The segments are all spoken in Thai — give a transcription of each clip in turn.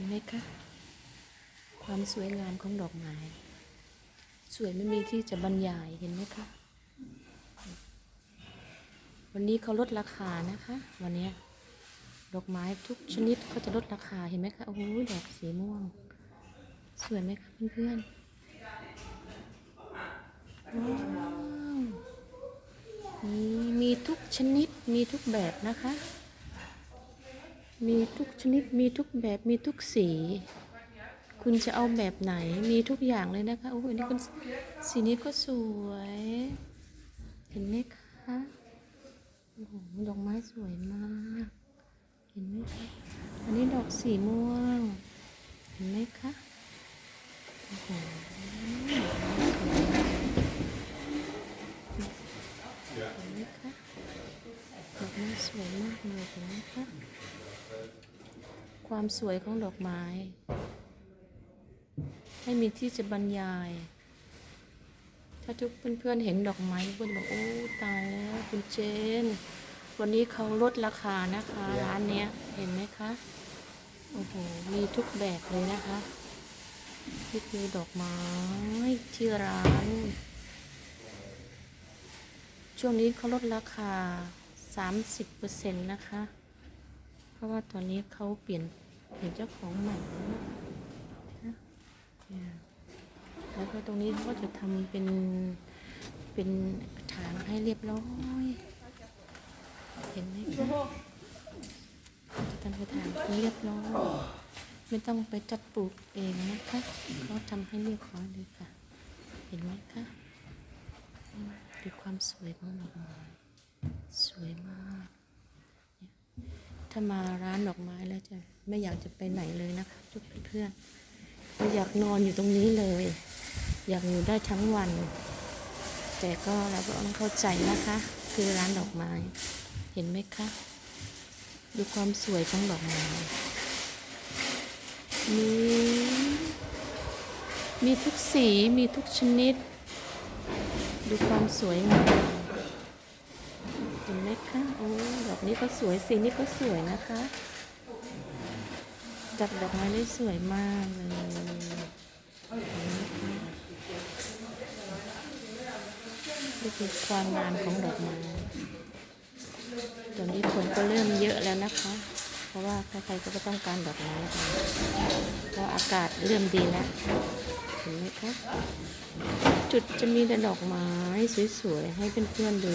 ห็นไหมคะ ความสวยงามของดอกไม้ สวยไม่มีที่จะบรรยายเห็นไหมคะ วันนี้เขาลดราคานะคะ วันนี้ดอกไม้ทุกชนิดเขาจะลดราคาเห็นไหมคะโอ้โหดอกสีม่วง สวยไหมคะเพื่อนๆนี่มีทุกชนิดมีทุกแบบนะคะ มีทุกชนิดมีทุกแบบมีทุกสี คุณจะเอาแบบไหนมีทุกอย่างเลยนะคะโอ้โหอันนี้ก็สีนี้ก็สวย เห็นไหมคะโอ้โหดอกไม้สวยมาก เห็นไหมคะอันนี้ดอกสีม่วง เห็นไหมคะโอ้โหเห็นไหมคะดอกไม้สวยมากเลยเห็นไหมคะ ความสวยของดอกไม้ ให้มีที่จะบรรยาย ถ้าทุกเพื่อนๆเห็นดอกไม้เพื่อนบอกโอ้ตายแล้วคุณเจน วันนี้เขาลดราคานะคะ ร้านเนี้ยเห็นไหมคะโอ้โหมีทุกแบบเลยนะคะนี่คือดอกไม้ที่ร้าน ช่วงนี้เขาลดราคา 30%นะคะ เพราะว่าตอนนี้เขาเปลี่ยน เปลี่ยนเจ้าของใหม่แล้วนะแล้วก็ตรงนี้เขาก็จะทำเป็นเป็นกระถางให้เรียบร้อย เห็นไหมคะจะทำกระถางให้เรียบร้อยไม่ต้องไปจัดปลูกเองนะคะเขาทำให้เรียบร้อยเลยค่ะ เห็นไหมคะดูความสวยของดอกไม้สวยมาก ถ้ามาร้านดอกไม้แล้วจะ ไม่อยากจะไปไหนเลยนะคะทุกเพื่อนๆเราอยากนอนอยู่ตรงนี้เลย อยากอยู่ได้ทั้งวัน แต่ก็เราก็ต้องเข้าใจนะคะ คือร้านดอกไม้ เห็นไหมคะดูความสวยของดอกไม้มีมีทุกสีมีทุกชนิด ดูความสวยงามเห็นไหมคะโอ้ดอกนี้ก็สวยสีนี้ก็สวยนะคะ จัดดอกไม้ได้สวยมากเลยนี่คือความงามของดอกไม้ตอนนี้คนก็เริ่มเยอะแล้วนะคะ เพราะว่าใครๆก็ต้องการดอกไม้กันเพราะอากาศเริ่มดีแล้วเห็นไหมคะจุดจะมีแต่ดอกไม้สวยๆให้เพื่อนๆดู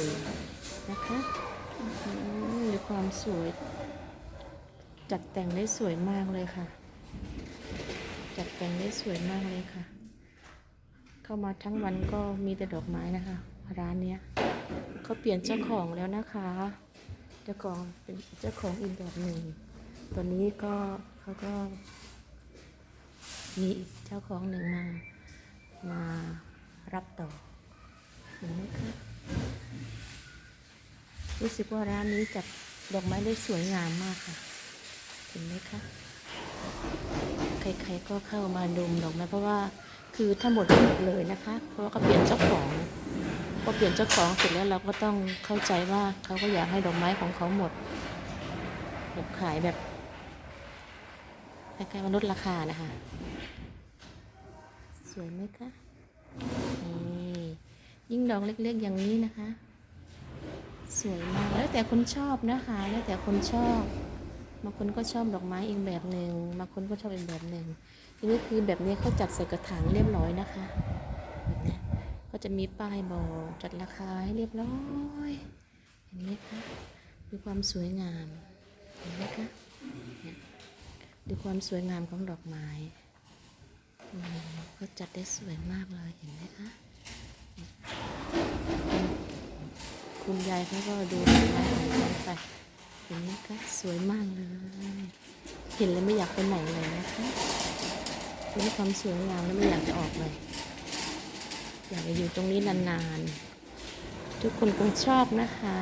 นะคะดูความสวย จัดแต่งได้สวยมากเลยค่ะ จัดแต่งได้สวยมากเลยค่ะ เข้ามาทั้งวันก็มีแต่ดอกไม้นะคะ ร้านเนี้ยเขาเปลี่ยนเจ้าของแล้วนะคะ เจ้าของเป็นเจ้าของอีกแบบหนึ่งตัวนี้ก็เขาก็ มีเจ้าของหนึ่งมา มารับต่อเห็นไหมคะรู้สึกว่าร้านนี้จัดดอกไม้ได้สวยงามมากค่ะ ห็นไหมคะใครๆก็เข้ามาดมดอกไม้เพราะว่าคือถ้าหมดก็หมดเลยนะคะ เพราะว่าเขาเปลี่ยนเจ้าของพอเปลี่ยนเจ้าของเสร็จแล้วเราก็ต้องเข้าใจว่าเขาก็อยากให้ดอกไม้ของเขาหมดแบบขายแบบคล้ายๆว่าลดราคานะคะ สวยไหมคะนี่ยิ่งดอกเล็กๆอย่างนี้นะคะ สวยมากแล้วแต่คนชอบนะคะ แล้วแต่คนชอบ บางคนก็ชอบดอกไม้อีกแบบหนึ่งบางคนก็ชอบอีกแบบหนึ่งทีนี้คือแบบนี้เขาจัดใส่กระถางเรียบร้อยนะคะแบบนี้ก็จะมีป้ายบอกจัดราคาให้เรียบร้อยเห็นไหมคะดูความสวยงามเห็นไหมคะดูความสวยงามของดอกไม้อืมเขาจัดได้สวยมากเลยเห็นไหมคะคุณยายเขาก็ดูดอกไม้ของเขาไป เห็นไหมคะสวยมากเลย เห็นแล้วไม่อยากไปไหนเลยนะคะเป็นความสวยงามแล้วไม่อยากจะออกเลย อยากจะอยู่ตรงนี้นานๆ ทุกคนคงชอบนะคะ